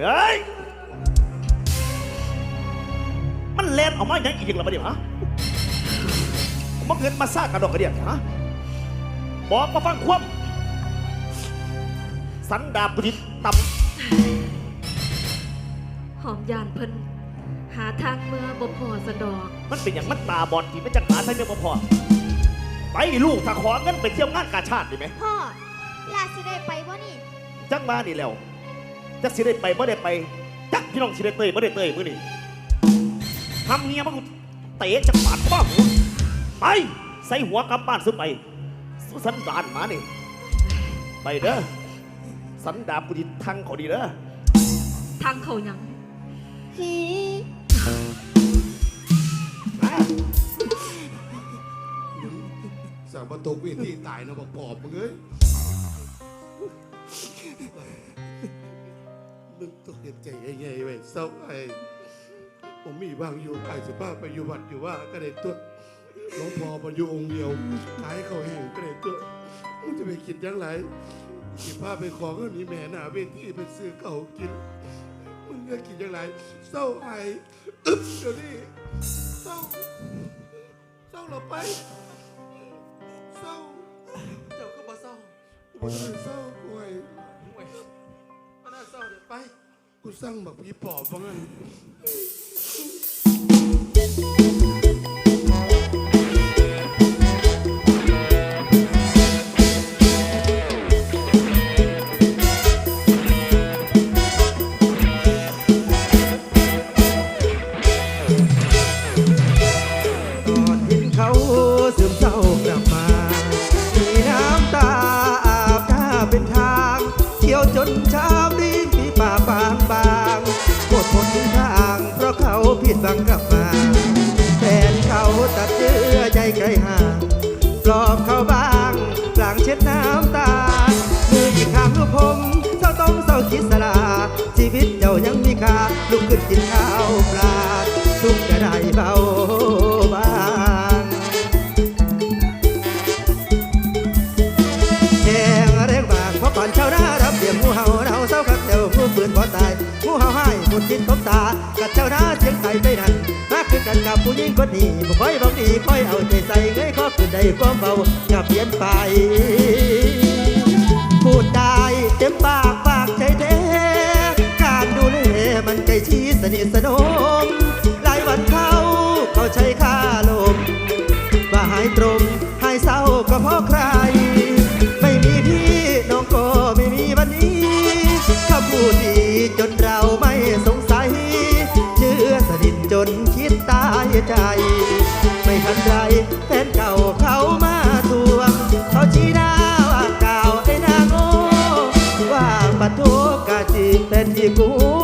เฮ้ย มันแลนออกมาอย่างอีกแล้วมาเดี๋ยวฮะมันเงินมาซากกระดอกกระเดียดฮะบอกมาฟังความสันดาบบุญต่หอมยานเพิ่นหาทางเมื่อบ่พอสะดอกำมันเป็นอย่างมันตาบอดที่ไม่จักหาใช้เรื่องบ่พอไปลูกถ้าขอเงินไปเที่ยวงานกาชาติดีไหมพ่อลาสิได้ไปบ่นี่ จักมานี่แล้ว จักสิได้ไปบ่ได้ไปจักพี่น้องสิได้เตยบ่ได้เตยมื้อนี้ทำเงี้ยมันกูเตะจักบาดบ้าหัวไปใส่หัวกลับบ้านซุไปสุสันดานหมานี่ไปเด้อสันดาบกูดิทังเขาดีเด้อทางเขาหยังฮีมาสามประตกเวทีตายเนาะบอกปอบมึงเอ้ย มึงต้องเห็นใจใหญ่ๆไว้เศร้าไอ้ผมมีบางอยู่ไปสิบ้าไปอยู่วัดอยู่ว่าก็ได้ตัวหลวงพ่อมาอยู่องค์เดียวขายเขาวแห้งก็ได้ตัวมึงจะไปคิดอยังไงสิพาไปขอเงินนี่แม่หน้าเวทีไปซื้อเขาวกินมึงจะคิดอยังไงเศร้าไอ้อึ๊บเดี๋ยวนี้เศร้าเศร้าเราไปเศร้าเจ้าก็บ่เศร้ากูไม่ได้เศร้า กูสั่งแบบพี่ปอบว่างั้นังกลับมาแฟนเขาตัดเชื้อใจไกลห่างปลอบเขาบ้างกลางเช็ดน้ำตามือหยิกหางลูกผมเศร้าต้องเศร้าคิดสลาชีวิตเจ้ายังมีค่าลุกขึ้นกินข้าวปลาทุกข์จะได้เบาบางแจงเรียกบางเพราะก่อนชาวนารับเดี่ยมงูเห่าเราเศร้าคักเดียวผู้ปืนบ่ตายงูเห่าให้หมดจิตตบตากับชา วนาเสียงไทยไปนั่นมาคือกันกับผู้หญิงคนนี้บ่ค่อยบอกดีค่อยเอาใจใส่เงยข้อขึ้นได้ความเบาอย่าเปลี่ยนไป พูดได้เต็มปากปากใจแท้การดูแลมันใจชี้สนิทสนมหลายวันเข้าเขาใช้ค่าลมว่าหายตรงหายเศร้าก็เพราะใคร de